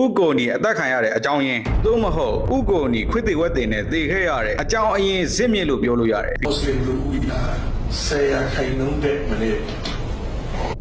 ဥကိုနီအသက်ခံရတဲ့အကြောင်းရင်းသို့မဟုတ်ဥကိုနီခွေးသေးဝက်တင်နဲ့သေခဲ့ရတဲ့အကြောင်းအရင်းဇစ်မြစ်လို့ပြောလို့ရတယ်မွတ်စလင်လူဦးရာဆယ်ရာခိုင်နှုန်းတဲ့မနေ့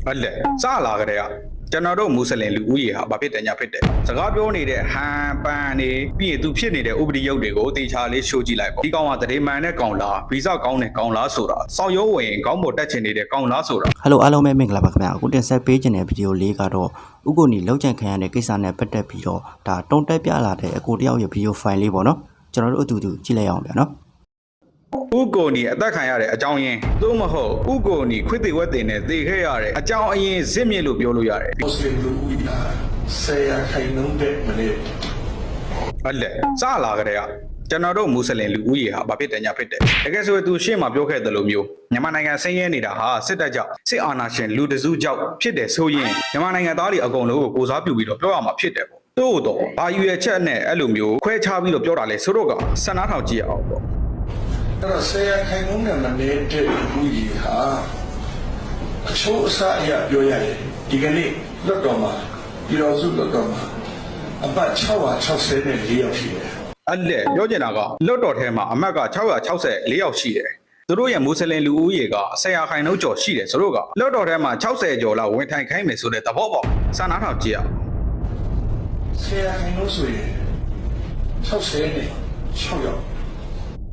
အလက်စလာကြတဲ့က ကျွန်တော်တို့မွတ်စလင်လူဦးရေဟာဘာဖြစ်တယ်ညာဖြစ်တယ်စကားပြောနေတဲ့ဟန်ပန်နေပြီးရင်သူဖြစ်နေတဲ့ဥပဒေရုပ်တွေကိုတေချာလေးရှိုးကြည့်လိုက်ပေါ့ဒီကောင်ကတရေမှန်တဲ့ကောင်လားဗီဇကောင်းတဲ့ကောင်လားဆိုတာစောက်ရိုးဝင်ကောင်းပေါ်တက်ချင်နေတဲ့ကောင်လားဆိုတာဟယ်လိုအားလုံးပဲမင်္ဂလာပါခင်ဗျာအခုတင်ဆက်ပေးခြင်းတဲ့ဗီဒီယိုလေးကတော့ဥက္ကိုနီလောက်ချန်ခံရတဲ့ကိစ္စနဲ့ပတ်သက်ပြီးတော့ဒါတုံတက်ပြလာတဲ့အကိုတယောက်ရဲ့ဗီဒီယိုဖိုင်လေးပေါ့နော်ကျွန်တော်တို့အတူတူကြည့်လိုက်အောင်ဗျာနော် ဥကိုနီအသက်ခံရတဲ့အကြောင်းရင်းသို့မဟုတ်ဥကိုနီခွေးသေးဝက်တင်နဲ့သေခဲ့ရတဲ့အကြောင်းအရင်းဇစ်မြစ်လို့ပြောလို့ရတယ်မွတ်စလင်လူဦးရာဆယ်ရာခိုင်နှုန်းတဲ့မနေ့အလက်စလာကြတဲ့ကကျွန်တော်တို့မွတ်စလင်လူဦးရေဟာဘာဖြစ်တယ်ညာဖြစ်တယ်တကယ်ဆိုရင်သူရှေ့မှာပြောခဲ့တယ်လို့မျိုးမြန်မာနိုင်ငံဆင်းရဲနေတာဟာစစ်တပ်ကြောင့်စစ်အာဏာရှင်လူတစုကြောင့်ဖြစ်တယ်ဆိုရင်မြန်မာနိုင်ငံသားတွေအကုန်လုံးကိုကိုစားပြုပြီးတော့ပြောရမှာဖြစ်တယ်ပေါ့သို့တော့ဘာယူရချက်နဲ့အဲ့လိုမျိုးခွဲခြားပြီးတော့ပြောတာလေဆိုတော့ကဆန္ဒထောင်ကြည့်ရအောင်ပေါ့ အဲ့တော့ဆယ်ရာခိုင်နှုန်းတဲ့မနေ့တဲ့လူဦးရေဟာအချိုးအစားအရာပြောရရင်ဒီကနေ့လွတ်တော်မှာပြည်တော်စုလွတ်တော်မှာအပတ်664နဲ့4ယောက်ရှိတယ်အလက်ပြောချင်တာကလွတ်တော်ထဲမှာအမတ်က664ယောက်ရှိတယ်သူတို့ရဲ့မွတ်စလင်လူဦးရေကဆရာခိုင်နှုန်းကျော်ရှိတယ်ဆိုတော့ကလွတ်တော်ထဲမှာ60ကျော်လောက်ဝင်ထိုင်ခိုင်းမယ်ဆိုတဲ့သဘောပေါ့ဆန္ဒထောင်ကြည့်ရအောင်ဆယ်ရာခိုင်နှုန်းဆိုရင်60နဲ့6ယောက်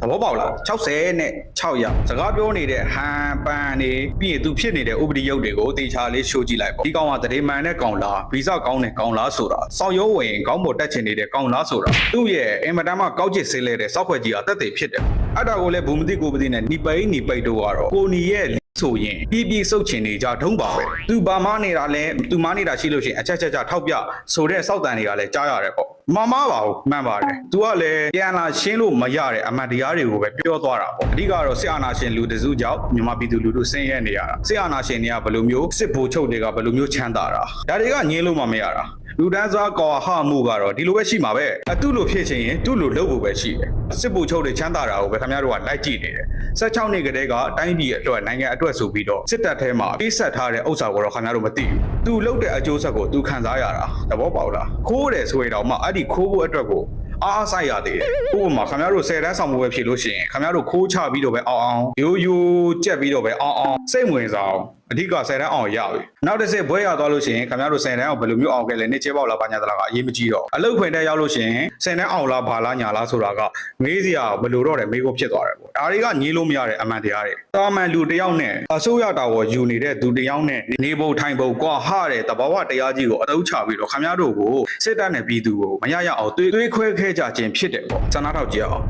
သဘောပေါက်လား60နဲ့6ရောက်စကားပြောနေတဲ့ဟန်ပန်နေပြီးရင်သူဖြစ်နေတဲ့ဥပဒေရုပ်တွေကိုတေချာလေးရှိုးကြည့်လိုက်ပေါ့ဒီကောင်ကတရေမှန်တဲ့ကောင်လားဗီဇကောင်းတဲ့ကောင်လားဆိုတာစောက်ရိုးဝင်ကောင်းပေါ်တက်ချင်နေတဲ့ကောင်လားဆိုတာသူ့ရဲ့အင်မတန်မှကောက်ကျစ်ဆေးလဲတဲ့စောက်ခွက်ကြီးကတက်သေးဖြစ်တယ်အဲ့ဒါကိုလည်းဘူမတိကိုပတိနဲ့နီပိန်နီပိတ်တို့ကတော့ကိုနီရဲ့ ဆိုရင်ပြပြစုတ်ချင်နေကြထုံးပါပဲသူဘာမနေတာလဲသူမနေတာရှိလို့ရှိရင်အချက်ချက်ချက်ထောက်ပြဆိုတဲ့စောက်တန်တွေကလည်းကြားရတယ်ပေါ့မမပါဘူးမှန်ပါတယ်သူကလည်းပြန်လာရှင်းလို့မရတဲ့အမှန်တရားတွေကိုပဲပြောသွားတာပေါ့အဓိကတော့စစ်အာဏာရှင်လူတစုကြောင့်မြန်မာပြည်သူလူထုဆင်းရဲနေရတာစစ်အာဏာရှင်တွေကဘယ်လိုမျိုးစစ်ဗိုလ်ချုပ်တွေကဘယ်လိုမျိုးချမ်းသာတာဒါတွေကငင်းလို့မှမရတာလူတန်းစားကောဟမှုကတော့ဒီလိုပဲရှိမှာပဲအတုလို့ဖြစ်ချင်ရင်တုလို့လုပ်ဖို့ပဲရှိတယ်စစ်ဗိုလ်ချုပ်တွေချမ်းသာတာကိုပဲခင်ဗျားတို့ကလိုက်ကြည့်နေတယ် 16နှစ်ကတည်းကတိုင်းပြည်အတွက်နိုင်ငံအတွက်ဆိုပြီးတော့စစ်တပ်ထဲမှာအိဆက်ထားတဲ့ဥစ္စာကိုတော့ခင်ဗျားတို့မသိဘူးသူလုပ်တဲ့အကျိုးဆက်ကိုသူခံစားရတာသဘောပေါက်လားခိုးတယ်ဆိုရင်တော့မှအဲ့ဒီခိုးဖို့အတွက်ကိုအားအားဆိုင်ရသေးတယ်။ဥပမာခင်ဗျားတို့10တန်းဆောင်မှုပဲဖြစ်လို့ရှိရင်ခင်ဗျားတို့ခိုးချပြီးတော့ပဲအောင်အောင်ရိုးရိုးကြက်ပြီးတော့ပဲအောင်အောင်စိတ်ဝင်စားအောင် အဓိက10တန်းအောင်ရပြီ။နောက်တစ်စစ်ဘွဲရသွားလို့ရှိရင်ခင်ဗျားတို့10တန်းအောင်ဘယ်လိုမျိုးအောင်ခဲ့လဲနေချေပေါက်လားပါညာတလားကအရေးမကြီးတော့အလုတ်ခွင်တဲ့ရောက်လို့ရှိရင်10တန်းအောင်လားဘာလားညာလားဆိုတာကမေးစရာဘယ်လိုတော့တယ်မေးဖို့ဖြစ်သွားတယ်ပေါ့။ဒါတွေကညင်းလို့မရတဲ့အမှန်တရားတွေ။တာမန်လူတစ်ယောက်နဲ့အစိုးရတာဝန်ယူနေတဲ့သူတစ်ယောက်နဲ့နေဖို့ထိုင်ဖို့ကွာဟတဲ့တဘာဝတရားကြီးကိုအတုံးချပြီးတော့ခင်ဗျားတို့ကိုစစ်တပ်နဲ့ပြည်သူကိုမရရအောင်တွေးတွေးခွဲခဲကြခြင်းဖြစ်တယ်ပေါ့။စန္ဒထောက်ကြည့်အောင်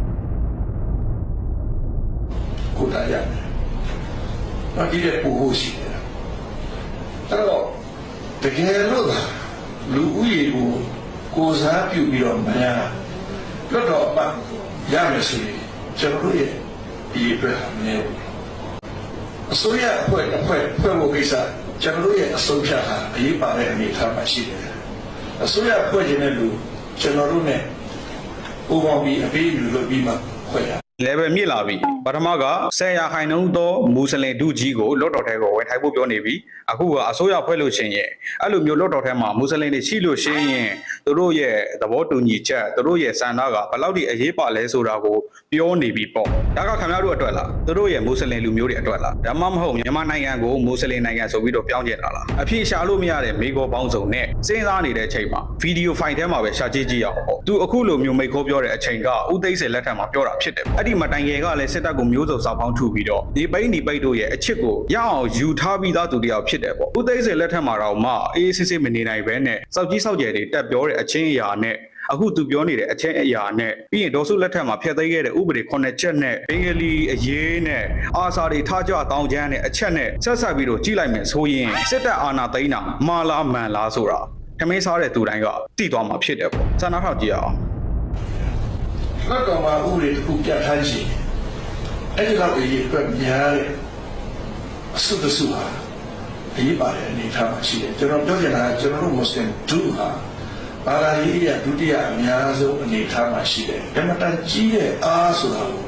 ကိုတာရတယ်။နောက်ဒီတဲ့ပူဖို့ရှိတယ်။ အဲ့တော့တကယ်လို့သာလူဦးရေကိုကိုစားပြုပြီးတော့မရလွတ်တော့အပတ်ရမယ်ဆိုရင်ကျွန်တော်တို့ရဲ့ဒီအတွက်ဟာမနေဘူး။အစိုးရအဖွဲ့တစ်ဖွဲ့ဖွဲ့ဖို့ကိစ္စကျွန်တော်တို့ရဲ့အဆုံးဖြတ်ဟာအရေးပါတဲ့အနေအထားမှာရှိတယ်။အစိုးရဖွဲ့ခြင်းတဲ့လူကျွန်တော်တို့ ਨੇ ပူပေါင်းပြီးအပေးယူလို့ပြီးမှဖွဲ့ရ level မြင့်လာပြီပထမက10ရာခိုင်နှုန်းသောမူစလင်ဒုကြီးကိုလွတ်တော်ထဲကိုဝင်ထိုင်ဖို့ပြောနေပြီအခုကအစိုးရဖွဲ့လို့ရှင်ရဲ့အဲ့လိုမျိုးလွတ်တော်ထဲမှာမူစလင်တွေရှိလို့ရှင်ရင်သူတို့ရဲ့သဘောတူညီချက်သူတို့ရဲ့စံနာကဘယ်လောက်ထိအရေးပါလဲဆိုတာကိုပြောနေပြီပေါ့ဒါကခင်ဗျားတို့အတွက်လားသူတို့ရဲ့မူစလင်လူမျိုးတွေအတွက်လားဒါမှမဟုတ်မြန်မာနိုင်ငံကိုမူစလင်နိုင်ငံဆိုပြီးတော့ပြောင်းကျင်တာလားအဖြစ်ရှာလို့မရတဲ့မိကောပေါင်းစုံနဲ့စဉ်းစားနေတဲ့အချိန်မှာဗီဒီယိုဖိုင်ထဲမှာပဲရှာကြည့်ကြည့်ရအောင်ပေါ့သူအခုလိုမျိုးမိတ်ခေါ်ပြောတဲ့အချိန်ကဥသိမ်းစေလက်ထက်မှာပြောတာဖြစ်တယ်ပေါ့အဲ့ဒီမတိုင်ငယ်ကလည်းစစ်တပ်ကိုမျိုးစုံစောက်ပေါင်းထုပြီးတော့ဒီပိန်းဒီပိတ်တို့ရဲ့အချစ်ကိုရအောင်ယူထားပြီးသားသူတယောက်ဖြစ်တယ်ပေါ့ဥသိမ်းစေလက်ထက်မှာတော့မှအေးအေးဆေးဆေးမနေနိုင်ပဲနဲ့စောက်ကြီးစောက်ကျယ်တွေတက်ပြောတဲ့အချင်းအရာနဲ့အခုသူပြောနေတဲ့အချင်းအရာနဲ့ပြီးရင်ဒေါ်စုလက်ထက်မှာဖျက်သိမ်းခဲ့တဲ့ဥပဒေ9ချက်နဲ့ဘင်္ဂလီအရေးနဲ့အာစာတွေထားကြတောင်းချမ်းနဲ့အချက်နဲ့ဆက်ဆက်ပြီးတော့ကြီးလိုက်မယ်ဆိုရင်စစ်တပ်အာဏာသိမ်းတာမာလားမန်လားဆိုတာခမင်းစားတဲ့သူတိုင်းကသိသွားမှာဖြစ်တယ်ပေါ့စံနာထောက်ကြည့်ရအောင်လွတ်တော်မှာဥပဒေတစ်ခုပြဋ္ဌာန်းခြင်း အဲ့ဒီလောက်အရေးအတွက်များတဲ့အစုတစုဟာအရေးပါတဲ့အနေအထားမှာရှိတယ်ကျွန်တော်ပြောချင်တာကကျွန်တော်တို့မွတ်စလင်ဒုဟာဘာသာရေးရဒုတိယအများဆုံးအနေအထားမှာရှိတယ်ဓမ္မတန်ကြီးတဲ့အားဆိုတာကို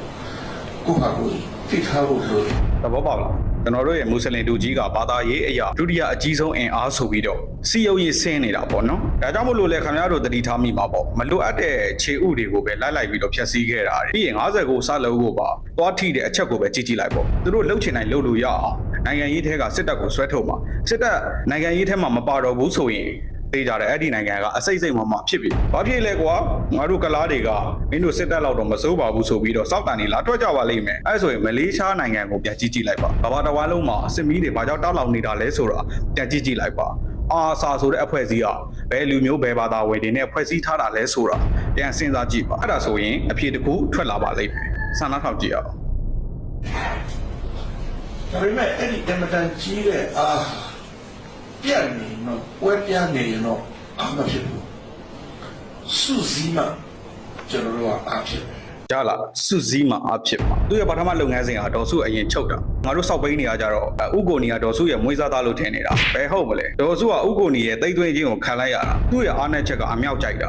ကိုယ့်ဟာကိုယ်သိထားဖို့လိုတယ်သဘောပေါက်လား ကျွန်တော်တို့ရဲ့မွတ်စလင်လူကြီးကဘာသာရေးအရာဒုတိယအကြီးဆုံးအင်အားဆိုပြီးတော့စီယုံရေးဆင်းနေတာပေါ့နော်ဒါကြောင့်မို့လို့လေခင်ဗျားတို့တတိထားမိမှာပေါ့မလိုအပ်တဲ့ခြေဥတွေကိုပဲလိုက်လိုက်ပြီးတော့ဖျက်ဆီးခဲ့တာပြီးရင်90ကိုစလုံးကိုပါသွားထိတဲ့အချက်ကိုပဲကြည့်ကြည့်လိုက်ပေါ့သူတို့လှုပ်ချင်တိုင်းလှုပ်လို့ရအောင်နိုင်ငံရေးထဲကစစ်တပ်ကိုဆွဲထုတ်မှာစစ်တပ်နိုင်ငံရေးထဲမှာမပါတော့ဘူးဆိုရင် သေးကြတယ်အဲ့ဒီနိုင်ငံကအစိတ်စိတ်မှမှဖြစ်ပြီ။ဘာဖြစ်လဲကွာငါတို့ကလားတွေကမင်းတို့စစ်တပ်လောက်တော့မစိုးပါဘူးဆိုပြီးတော့စောက်တန်နေလာထွက်ကြပါလိမ့်မယ်။အဲ့ဆိုရင်မလေးရှားနိုင်ငံကိုပြန်ကြည့်ကြည့်လိုက်ပါ။ဘာဘာတဝါလုံးမှာစစ်မီးတွေဘာကြောင့်တောက်လောင်နေတာလဲဆိုတာပြန်ကြည့်ကြည့်လိုက်ပါ။အာဆာဆိုတဲ့အဖွဲ့အစည်းကဘယ်လူမျိုးဘယ်ဘာသာဝင်တွေနဲ့ဖွဲ့စည်းထားတာလဲဆိုတာပြန်စဉ်းစားကြည့်ပါ။အဲ့ဒါဆိုရင်အဖြေတစ်ခုထွက်လာပါလိမ့်မယ်။ဆန္ဒထောက်ကြည့်အောင်ဒါပေမဲ့အဲ့ဒီအမတန်ကြီးတဲ့အားပြတ်နေ တော့ဝဲပြတ်နေရင်တော့အာမဖြစ်ဘူးစုစည်းမှကျွန်တော်တို့ကအားဖြစ်တယ်ကြလားစုစည်းမှာအဖြစ်မှာသူရဲ့ပထမလုပ်ငန်းစဉ်ကဒေါ်စုအရင်ချုပ်တာငါတို့စောက်ပိန်းနေရကြတော့ဥကိုနီကဒေါ်စုရဲ့မွေးစားသားလို့ထင်နေတာဘယ်ဟုတ်မလဲဒေါ်စုကဥကိုနီရဲ့တိတ်သွင်းခြင်းကိုခံလိုက်ရတာသူ့ရဲ့အားနဲ့ချက်ကအမြောက်ကြိုက်တာ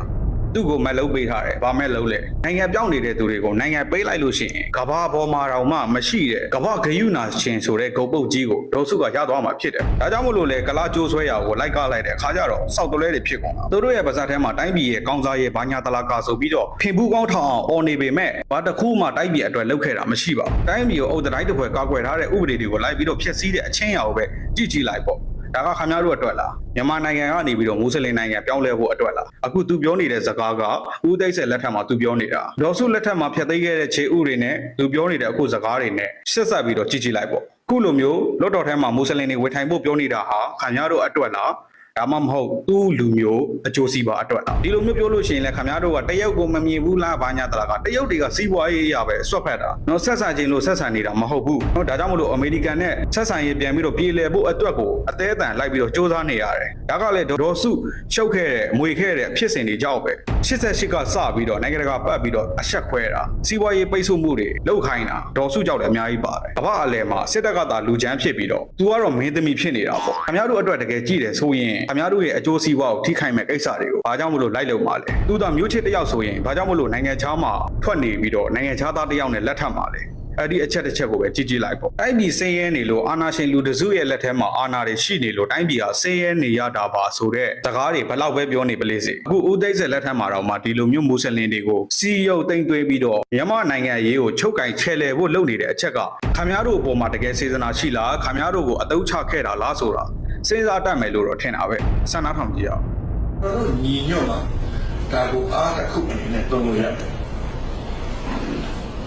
သူ့ကိုမက်လုံးပေးထားတယ်။ဘာမဲ့လုံးလဲ။နိုင်ငံပြောင်းနေတဲ့သူတွေကိုနိုင်ငံပေးလိုက်လို့ရှိရင်ကဘာပေါ်မှာတော့မှမရှိတဲ့ကဘာဂယုနာရှင်ဆိုတဲ့ဂုတ်ပုတ်ကြီးကိုဒေါ်စုကရသွားမှာဖြစ်တယ်။ဒါကြောင့်မို့လို့လေကလာကျိုးဆွဲရကိုလိုက်ကားလိုက်တဲ့အခါကျတော့စောက်တလဲတွေဖြစ်ကုန်တာ။သူတို့ရဲ့ပါဇက်ထဲမှာတိုင်းပြည်ရဲ့ကောင်းစားရဲ့ဘာညာတလာကာဆိုပြီးတော့ဖင်ဘူးကောင်းထောင်အောင်អော်နေပေမဲ့ဘာတစ်ခုမှတိုင်းပြည်အတွက်လုပ်ခဲ့တာမရှိပါဘူး။တိုင်းပြည်ကိုအုပ်တိုင်းတစ်ဖွဲကောက်ွယ်ထားတဲ့ဥပဒေတွေကိုလိုက်ပြီးတော့ဖျက်ဆီးတဲ့အချင်းအရာကိုပဲကြည့်ကြည့်လိုက်ပေါ့။ ဒါကခင်ဗျားတို့အတွက်လားမြန်မာနိုင်ငံကနေပြီးတော့မွတ်စလင်နိုင်ငံပြောင်းလဲဖို့အတွက်လားအခုသူပြောနေတဲ့စကားကဦးသိန်းဆက်လက်ထက်မှာသူပြောနေတာဒေါ်စုလက်ထက်မှာဖျက်သိမ်းခဲ့တဲ့ခြေဥတွေနဲ့သူပြောနေတဲ့အခုစကားတွေနဲ့ဆက်ဆက်ပြီးတော့ကြည့်ကြည့်လိုက်ပေါ့ခုလိုမျိုးလော့တော်ထဲမှာမွတ်စလင်တွေဝေထိုင်ဖို့ပြောနေတာဟာခင်ဗျားတို့အတွက်လား ဒါမှမဟုတ်သူ့လူမျိုးအကျိုးစီးပွားအတွက်လားဒီလိုမျိုးပြောလို့ရှိရင်လည်းခင်ဗျားတို့ကတရုတ်ကိုမမြင်ဘူးလားဘာညာတလားကတရုတ်တွေကစီးပွားရေးရပဲဆွတ်ဖက်တာနော်ဆက်ဆံခြင်းလို့ဆက်ဆံနေတာမဟုတ်ဘူးနော်ဒါကြောင့်မလို့အမေရိကန်နဲ့ဆက်ဆံရေးပြန်ပြီးတော့ပြည်လည်ဖို့အတွက်ကိုအသေးအတန်လိုက်ပြီးတော့စ조사နေရတယ်ဒါကလည်းဒေါ်စုရှုပ်ခဲ့တဲ့မွေခဲ့တဲ့ဖြစ်စဉ်တွေကြောင့်ပဲ88ကစပြီးတော့နိုင်ငံတကာပတ်ပြီးတော့အဆက်ခွဲတာစီးပွားရေးပိတ်ဆို့မှုတွေလုပ်ခိုင်းတာဒေါ်စုကြောင့်လည်းအများကြီးပါတယ်ကမ္ဘာအလယ်မှာစစ်တပ်ကသာလူချမ်းဖြစ်ပြီးတော့သူကတော့မင်းသမီးဖြစ်နေတာပေါ့ခင်ဗျားတို့အတွက်တကယ်ကြည့်တယ်ဆိုရင်ခင်ဗျားတို့ရဲ့အကျိုးစီးပွားကိုထိခိုက်မဲ့ကိစ္စတွေကိုဘာကြောင့်မလို့လိုက်လုပ်မှာလဲသူကမျိုးချစ်တစ်ယောက်ဆိုရင်ဘာကြောင့်မလို့နိုင်ငံခြားမှာထွက်နေပြီးတော့နိုင်ငံခြားသားတစ်ယောက်နဲ့လက်ထပ်မှာလဲအဲ့ဒီအချက်တစ်ချက်ကိုပဲကြည့်ကြည့်လိုက်ပေါ့တိုင်းပြည်ဆင်းရဲနေလို့အာနာရှင်လူတစုရဲ့လက်ထဲမှာအာနာတွေရှိနေလို့တိုင်းပြည်ဟာဆင်းရဲနေရတာပါဆိုတဲ့စကားတွေဘယ်လောက်ပဲပြောနေပလေစေအခုဦးသိန်းဆက်လက်ထက်မှာတော့မှဒီလိုမျိုးမွတ်စလင်တွေကိုစီယုတ်တိမ်သွင်းပြီးတော့မြန်မာနိုင်ငံရေးကိုချုပ်ကင်ချဲလဲဖို့လုပ်နေတဲ့အချက်ကခမများတို့အပေါ်မှာတကယ်စေတနာရှိလားခမများတို့ကိုအတုံးချခဲ့တာလားဆိုတာ စဉ်းစားတတ်မယ်လို့တော့ထင်တာပဲဆန္ဒထောင်ကြည့်အောင်ကျွန်တော်တို့ညီညွတ်မှာဒါကိုအားတစ်ခုအနေနဲ့သုံးလို့ရတယ်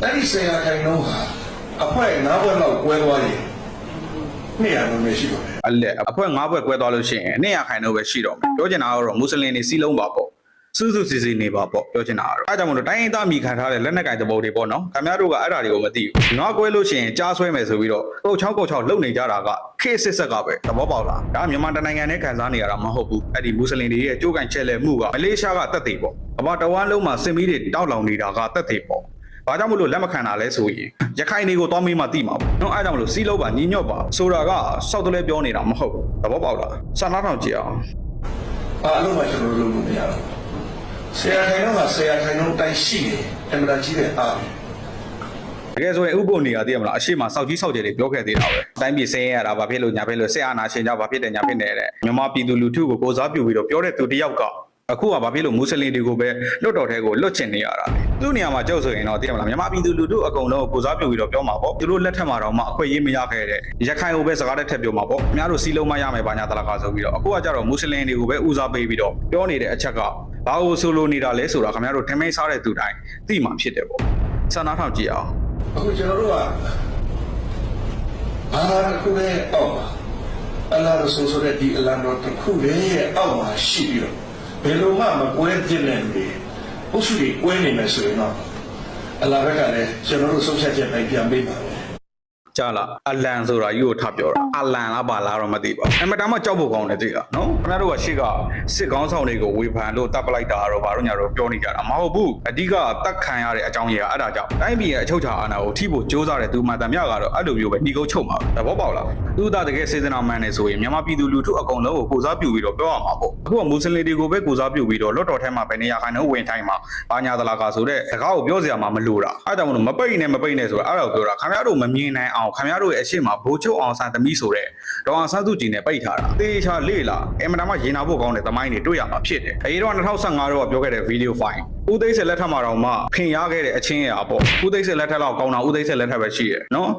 အဲ့ဒီဆရာခိုင်တော့ဟာအဖွဲ့၅ဘက်လောက်ကွဲသွားရင်နေရာမျိုးမရှိတော့ဘူးအလက်အဖွဲ့၅ဘွဲ့ကွဲသွားလို့ရှိရင်200ခိုင်တော့ပဲရှိတော့မယ်ပြောချင်တာကတော့မွတ်စလင်တွေစီလုံးပါပေါ့ စုစုစီစီနေပါပေါ့ပြောချင်တာကတော့အဲဒါကြောင့်မလို့တိုင်းရင်းသားမိခံထားတဲ့လက်နက်ကင်သဘောတွေပေါ့နော်ခင်ဗျားတို့ကအဲ့ဒါတွေကိုမသိဘူးနောက်ကွဲလို့ရှိရင်ကြားဆွဲမယ်ဆိုပြီးတော့ကုတ်ချောင်းကုတ်ချောင်းလုံနေကြတာကခေတ်စစ်ဆက်ကပဲသဘောပေါက်လားဒါကမြန်မာတိုင်းနိုင်ငံနဲ့ခံစားနေရတာမဟုတ်ဘူးအဲ့ဒီမွတ်စလင်တွေရဲ့ကြိုးကန်ချက်လဲမှုကမလေးရှားကတက်သေးပေါ့အဘတဝမ်းလုံးမှာစင်မီတွေတောက်လောင်နေတာကတက်သေးပေါ့ဘာကြောင့်မလို့လက်မခံတာလဲဆိုရင်ရခိုင်တွေကိုသွားမေးမှသိမှာပေါ့နော်အဲဒါကြောင့်မလို့စီးလုံးပါညီညွတ်ပါဆိုတာကစောက်တလဲပြောနေတာမဟုတ်ဘူးသဘောပေါက်လားစာနာထောင်ကြည့်အောင်အားလုံးကကျွန်တော်တို့လုပ်လို့မရဘူး ဆရာခိုင်တော့ကဆရာခိုင်တော့တိုင်းရှိတယ်အမှန်တကြီးတဲ့အားတကယ်ဆိုရင်ဥပ္ပုန်နေရသိရမလားအရှိမစောက်ကြီးစောက်ကြတွေပြောခဲ့သေးတာပဲတိုင်းပြည်ဆင်းရဲရတာဘာဖြစ်လို့ညာဖြစ်လို့ဆက်အာနာရှင်ကြောင့်ဘာဖြစ်တယ်ညာဖြစ်နေတဲ့မြန်မာပြည်သူလူထုကိုကိုစားပြုပြီးတော့ပြောတဲ့သူတစ်ယောက်က အခုကဘာဖြစ်လို့မွတ်စလင်တွေကိုပဲလွတ်တော်ထဲကိုလွတ်ချင်နေရတာလဲသူ့နေရာမှာကြောက်ဆိုရင်တော့သိရမလားမြန်မာပြည်သူလူထုအကုန်လုံးကိုစားပြုပြီးတော့ပြောမှာပေါ့သူတို့လက်ထက်မှာတော့မှအခွင့်အရေးမရခဲ့တဲ့ရခိုင်ကိုပဲစကားတစ်ထက်ပြောမှာပေါ့အများတို့စီလုံးမရမယ်ဘာညာတလာကဆိုပြီးတော့အခုကကြတော့မွတ်စလင်တွေကိုပဲဦးစားပေးပြီးတော့ပြောနေတဲ့အချက်ကဘာလို့ဆိုလိုနေတာလဲဆိုတာခင်ဗျားတို့ထမင်းစားတဲ့သူတိုင်းသိမှဖြစ်တယ်ပေါ့ဆန္ဒထောင်ကြည့်အောင်အခုကျွန်တော်တို့ကဘာတစ်ခုလဲအောက်ပါအလ္လာဟ်ရဆူလ်ဆိုတဲ့ဒီအလံတော်တစ်ခုလေးရဲ့အောက်မှာရှိပြီးတော့ ဘယ်လိုမှမကွဲပြစ်တဲ့လူတွေအုပ်စုတွေကွဲနေမယ်ဆိုရင်တော့အလ္လာဟ်ဘက်ကလည်းကျွန်တော်တို့ဆုံးဖြတ်ချက်တိုင်းပြန်ပေးပါမယ် ကြားလားအလန်ဆိုတာယူကိုထပြောတာအလန်လားပါလားတော့မသိပါဘူးအမတမ်းမကြောက်ဖို့ကောင်းတယ်သိလားနော်ခင်ဗျားတို့ကရှေ့ကစစ်ကောင်းဆောင်တွေကိုဝေဖန်လို့တပ်ပလိုက်တာတော့ဘာလို့ညာတော့ပြောနေကြတာမဟုတ်ဘူးအဓိကတက်ခံရတဲ့အကြောင်းကြီးကအဲ့ဒါကြောင့်တိုင်းပြည်ရဲ့အချုပ်အခြာအာဏာကိုထိဖို့စ조사တဲ့သူမှန်တမ်းမြကတော့အဲ့လိုမျိုးပဲညီကုန်းချုပ်မှာသဘောပေါက်လားသူသားတကယ်စေတနာမှန်နေဆိုရင်မြန်မာပြည်သူလူထုအကုန်လုံးကိုကိုစားပြုပြီးတော့ပြောရမှာပေါ့အခုကမွတ်စလင်တွေကိုပဲကိုစားပြုပြီးတော့လွတ်တော်ထဲမှာပဲနေရာခိုင်နှုန်းဝင်ထိုင်မှာဘာညာသလားကဆိုတဲ့စကားကိုပြောစရာမှမလိုတာအဲ့ဒါကြောင့်မလို့မပိတ်နဲ့မပိတ်နဲ့ဆိုတာအဲ့ဒါကိုပြောတာခင်ဗျားတို့မမြင်နိုင်အောင်အောင်ခင်ဗျားတို့ရဲ့အရှိမဘိုးချုပ်အောင်ဆန်းသမီးဆိုတဲ့ဒေါအောင်ဆန်းစုကြည်နဲ့ပိတ်ထားတာတေချာလေးလာအင်မတန်မှရင်နာဖို့ကောင်းတဲ့သမိုင်းတွေတွေ့ရမှာဖြစ်တယ်အဲဒီတော့2015တော့ပြောခဲ့တဲ့ဗီဒီယိုဖိုင်ဦးသိန်းစစ်လက်ထက်မှာတော့မှခင်ရခဲ့တဲ့အချင်းအရာပေါ့ဦးသိန်းစစ်လက်ထက်လောက်ကောင်းတာဦးသိန်းစစ်လက်ထက်ပဲရှိတယ်နော်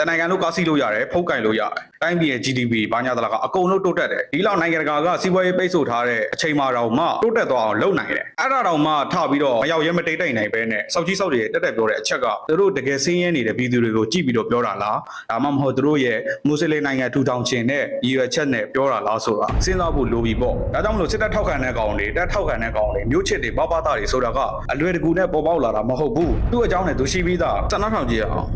တနိုင်ငံလုံးကားစီးလို့ရတယ်ဖုတ်ကင်လို့ရတယ်တိုင်းပြည်ရဲ့ GDP ဘာညာတလာကအကုန်လုံးတိုးတက်တယ်ဒီလောက်နိုင်ငံတကာကစီးပွားရေးပိတ်ဆို့ထားတဲ့အချိန်မှာတော့မှတိုးတက်သွားအောင်လုပ်နိုင်တယ်အဲ့ဒါတော့မှထပြီးတော့မရောက်ရဲမတိတ်တိတ်နိုင်ပဲနဲ့စောက်ကြီးစောက်တွေတက်တက်ပြောတဲ့အချက်ကသူတို့တကယ်ဆင်းရဲနေတဲ့ပြည်သူတွေကိုကြည့်ပြီးတော့ပြောတာလားဒါမှမဟုတ်သူတို့ရဲ့မွတ်စလင်နိုင်ငံထူထောင်ခြင်းနဲ့ရည်ရွယ်ချက်နဲ့ပြောတာလားဆိုတာစဉ်းစားဖို့လိုပြီပေါ့ဒါကြောင့်မလို့စစ်တပ်ထောက်ခံတဲ့ကောင်တွေတက်ထောက်ခံတဲ့ကောင်တွေမျိုးချစ်တွေပပသားတွေဆိုတာကအလွယ်တကူနဲ့ပေါ်ပေါက်လာတာမဟုတ်ဘူးသူ့အကြောင်းနဲ့သူရှိပြီးသားစနထောင်ကြည့်ရအောင်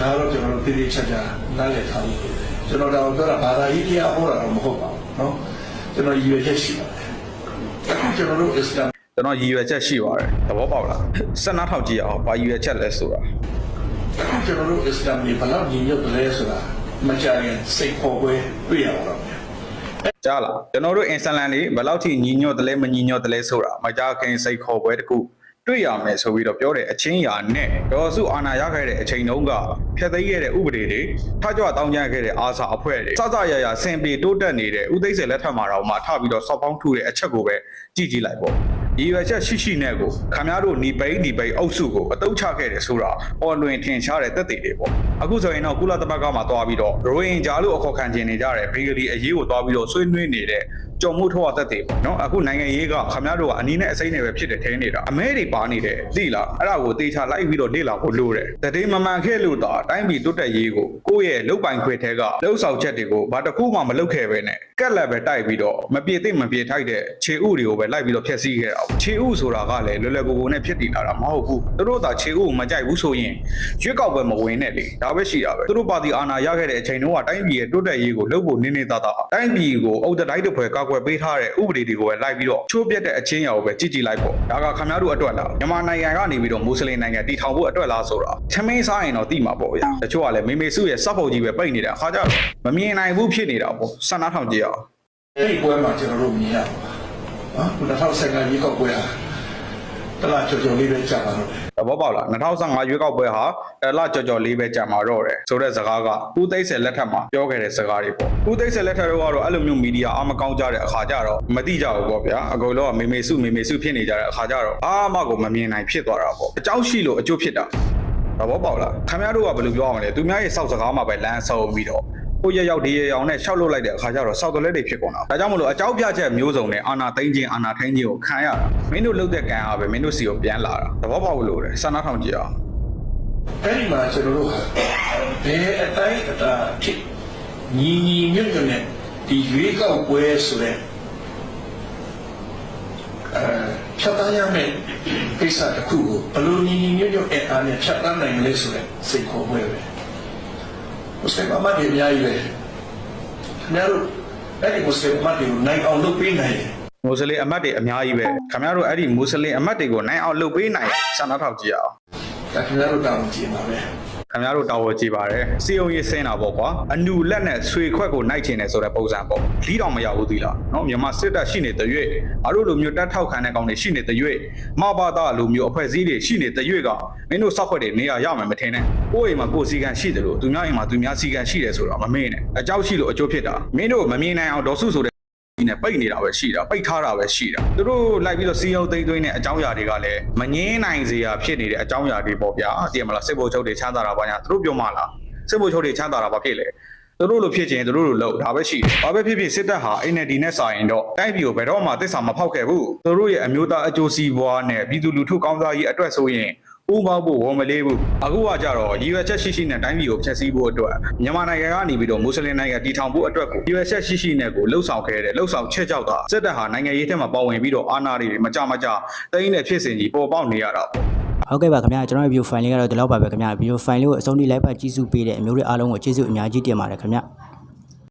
ဒါတော့ကျွန်တော်တို့တိတိကျကျနားလည်ထားဖို့ကျွန်တော်တော့ပြောတာဘာသာရေးတရားဟောတာတော့မဟုတ်ပါဘူးเนาะကျွန်တော်ရည်ရွယ်ချက်ရှိပါတယ်အခုကျွန်တော်တို့အစ္စလာမ် ကျွန်တော်ရည်ရွယ်ချက်ရှိပါတယ်သဘောပေါက်လားစနထောင်ကြည့်ရအောင်ဘာရည်ရွယ်ချက်လဲဆိုတာ အခုကျွန်တော်တို့အစ္စလာမ်တွေဘယ်လောက်ညီညွတ်တယ်လဲဆိုတာမကြရင်စိတ်ပေါ်ပွဲတွေ့ရအောင်တော့ ကြားလားကျွန်တော်တို့အင်စလန်လေးဘယ်လောက်ထိညီညွတ်တယ်လဲမညီညွတ်တယ်လဲဆိုတာမကြားခင်စိတ်ခေါ်ပွဲတစ်ခု တွေ့ရမယ်ဆိုပြီးတော့ပြောတဲ့အချင်းအရာနဲ့ဒေါ်စုအာနာရခဲ့တဲ့အချိန်တုန်းကဖျက်သိမ်းခဲ့တဲ့ဥပဒေတွေထကြွတောင်းကြခဲ့တဲ့အာစာအဖွဲ့တွေစစရရဆင်ပြေတိုးတက်နေတဲ့ဥသိမ်းစေလက်ထက်မှာတော့မှထပြီးတော့စောက်ပေါင်းထူတဲ့အချက်ကိုပဲကြည့်ကြည့်လိုက်ပေါ့ရည်ရွယ်ချက်ရှိရှိနဲ့ကိုခမရတို့ညီပိန်းညီပိန်းအုပ်စုကိုအတုံးချခဲ့တယ်ဆိုတာပေါ်လွင်ထင်ရှားတဲ့သက်သေတွေပေါ့အခုဆိုရင်တော့ကုလသမဂ္ဂမှာတွားပြီးတော့ရိုဟင်ဂျာလို့အခေါ်ခံခြင်းနေကြတဲ့ဘင်္ဂလီအရေးကိုတွားပြီးတော့ဆွေးနွေးနေတဲ့ ကြုံမှုထောက်သက်သေပေါ့နော်အခုနိုင်ငံရေးကခမရတို့ကအနီးနဲ့အစိမ့်နဲ့ပဲဖြစ်တဲ့ထဲနေတာအမဲတွေပါနေတယ်သိလားအဲ့ဒါကိုတေချာလိုက်ပြီးတော့လေ့လာဖို့လိုတယ်တတိမမှန်ခဲ့လို့တော့တိုင်းပြည်တွတ်တက်ရေးကိုကိုယ့်ရဲ့လုတ်ပိုင်ခွေထဲကလှုပ်ဆောင်ချက်တွေကိုဘာတစ်ခုမှမလုပ်ခဲ့ပဲနဲ့ကက်လက်ပဲတိုက်ပြီးတော့မပြေသိမ့်မပြေထိုက်တဲ့ခြေဥတွေကိုပဲလိုက်ပြီးတော့ဖျက်ဆီးခဲ့တာခြေဥဆိုတာကလည်းလွယ်လွယ်ကူကူနဲ့ဖြစ်တည်လာတာမဟုတ်ဘူးသူတို့သာခြေဥကိုမကြိုက်ဘူးဆိုရင်ရွေးကောက်ပွဲမဝင်နဲ့လေဒါပဲရှိတာပဲသူတို့ပါတီအာဏာရခဲ့တဲ့အချိန်တုန်းကတိုင်းပြည်ရဲ့တွတ်တက်ရေးကိုလုပ်ဖို့နည်းနည်းသားသားတိုင်းပြည်ကိုအုပ်တတိုင်းတစ်ဖွဲကောက်ွယ်ပေးထားတဲ့ဥပဒေတွေကိုပဲလိုက်ပြီးတော့ချိုးပြက်တဲ့အချင်းအရာကိုပဲကြည့်ကြည့်လိုက်ပေါ့ဒါကခင်ဗျားတို့အတွက်လားမြန်မာနိုင်ငံကနေပြီးတော့မွတ်စလင်နိုင်ငံတည်ထောင်ဖို့အတွက်လားဆိုတာသမင်းစားရင်တော့သိမှာပေါ့ဗျာတချို့ကလည်းမေမေစုရဲ့စပ်ဖို့ကြီးပဲပိတ်နေတာအခါကျတော့မမြင်နိုင်ဘူးဖြစ်နေတာပေါ့ဆန္ဒထောင်ကြည့်အောင်အဲ့ဒီပွဲမှာကျွန်တော်တို့မြင်ရပါနော်2015ရေကောက်ပွဲဟာ တလားကြော်ကြော်လေးပဲကြာပါတော့တယ်သဘောပေါက်လား2015ရွေးကောက်ပွဲဟာတလကြော်ကြော်လေးပဲကြာမှာတော့တယ်ဆိုတဲ့စကားကဦးသိန်းစက်လက်ထက်မှာပြောခဲ့တဲ့စကားတွေပေါ့ဦးသိန်းစက်လက်ထက်တော့ကတော့အဲ့လိုမျိုးမီဒီယာအားမကောင်းကြတဲ့အခါကျတော့မသိကြဘူးပေါ့ဗျာအကုန်လုံးကမေမေစုမေမေစုဖြစ်နေကြတဲ့အခါကျတော့အားမကိုမမြင်နိုင်ဖြစ်သွားတာပေါ့အကြောင်းရှိလို့အကျိုးဖြစ်တာသဘောပေါက်လားခင်ဗျားတို့ကဘယ်လိုပြောအောင်လဲသူများရဲ့စောက်စကားမှာပဲလမ်းဆုံပြီးတော့ ကိုရရောက်ဒီရရောက်နဲ့ရှောက်လုပ်လိုက်တဲ့အခါကျတော့စောက်တလက်တွေဖြစ်ကုန်တာဒါကြောင့်မလို့အကြောင်းပြချက်မျိုးစုံနဲ့အာနာသိမ့်ခြင်းအာနာထိန်ခြင်းကိုခံရတာမင်းတို့လုပ်တဲ့ကံအားပဲမင်းတို့စီကိုပြန်လာတာသဘောပေါက်လို့လေဆန္ဒထောင်ကြည့်အောင်အဲ့ဒီမှာကျွန်တော်တို့ဟာဘယ်အတိုင်းအတာဖြစ်ညီညီညွတ်ညွတ်နဲ့ဒီရွေးကောက်ပွဲဆိုတဲ့အဲဖြတ်သားရမယ်ကိစ္စတစ်ခုကိုဘယ်လိုညီညီညွတ်ညွတ်အဲ့အားနဲ့ဖြတ်သားနိုင်မလဲဆိုတဲ့စိတ်ခေါ်ပွဲပဲ မစလင်အမတ်တွေအများကြီးပဲခင်ဗျားတို့အဲ့ဒီမစလင်အမတ်တွေကိုနိုင်အောင်လုပ်ပေးနိုင်တယ်မွတ်စလင်အမတ်တွေအများကြီးပဲခင်ဗျားတို့အဲ့ဒီမွတ်စလင်အမတ်တွေကိုနိုင်အောင်လုပ်ပေးနိုင်ဆန္ဒထောက်ကြည့်အောင်ဒါခင်ဗျားတို့တောင်းကြည့်ပါပဲ ခင်ဗျားတို့တာဝန်ကြည့်ပါတယ်စီယုံရေးစင်းတာပေါ့ကွာအနူလက်နဲ့ဆွေခွက်ကိုနိုင်ချင်တယ်ဆိုတဲ့ပုံစံပေါ့လီးတော်မရဘူးသီလားနော်မြန်မာစစ်တပ်ရှိနေတဲ့ရွေ့အားတို့လိုမျိုးတက်ထောက်ခံတဲ့ကောင်တွေရှိနေတဲ့ရွေ့မဘာသာလိုမျိုးအဖွဲ့အစည်းတွေရှိနေတဲ့ရွေ့ကမင်းတို့စောက်ခွက်တွေနေရရမယ်မထင်နဲ့ကိုယ့်အိမ်မှာကိုယ်စီကံရှိတယ်လို့သူများအိမ်မှာသူများစီကံရှိတယ်ဆိုတော့မမေ့နဲ့အကြောက်ရှိလို့အကျိုးဖြစ်တာမင်းတို့မမြင်နိုင်အောင်ဒေါ်စုဆိုတဲ့ ဒီနဲ့ပိတ်နေတာပဲရှိတာပိတ်ထားတာပဲရှိတာသူတို့လိုက်ပြီးတော့စီယုံသိမ့်သွင်းတဲ့အကြောင်းအရာတွေကလည်းမငင်းနိုင်စေရဖြစ်နေတဲ့အကြောင်းအရာတွေပေါ့ဗျာသိရမလားစစ်ဘုတ်ချုပ်တွေချမ်းသာတာပါညာသူတို့ပြောမှလားစစ်ဘုတ်ချုပ်တွေချမ်းသာတာပါဖြစ်လေသူတို့လိုဖြစ်ခြင်းသူတို့လိုလုပ်ဒါပဲရှိတယ်။ဘာပဲဖြစ်ဖြစ်စစ်တပ်ဟာ NLD နဲ့စာရင်တော့တိုက်ပြည်ကိုဘယ်တော့မှတစ္ဆာမဖောက်ခဲ့ဘူး။သူတို့ရဲ့အမျိုးသားအကျိုးစီးပွားနဲ့ပြည်သူလူထုကောင်းစားရေးအတွက်ဆိုရင် ဥပဖို့ဝမလေးဘူးအခုကကြတော့ရည်ရွယ်ချက်ရှိရှိနဲ့တိုင်းပြည်ကိုဖျက်ဆီးဖို့အတွက်မြန်မာနိုင်ငံကနေပြီးတော့မွတ်စလင်နိုင်ငံတည်ထောင်ဖို့အတွက်ကိုရည်ရွယ်ချက်ရှိရှိနဲ့ကိုလှုပ်ဆောင်ခဲ့တယ်လှုပ်ဆောင်ချက်ကြောက်တာစစ်တပ်ဟာနိုင်ငံရေးထဲမှာပါဝင်ပြီးတော့အာဏာတွေမကြမကြတိုင်းနဲ့ဖြစ်စဉ်ကြီးပေါ်ပေါက်နေရတာပေါ့ဟုတ်ကဲ့ပါခင်ဗျာကျွန်တော်ရဲ့ view file လေးကတော့ဒီလောက်ပါပဲခင်ဗျာ video file လေးကိုအဆုံးထိလိုက်ပါကြည့်စုပေးတဲ့အမျိုးတွေအားလုံးကိုကျေးဇူးအများကြီးတင်ပါတယ်ခင်ဗျာ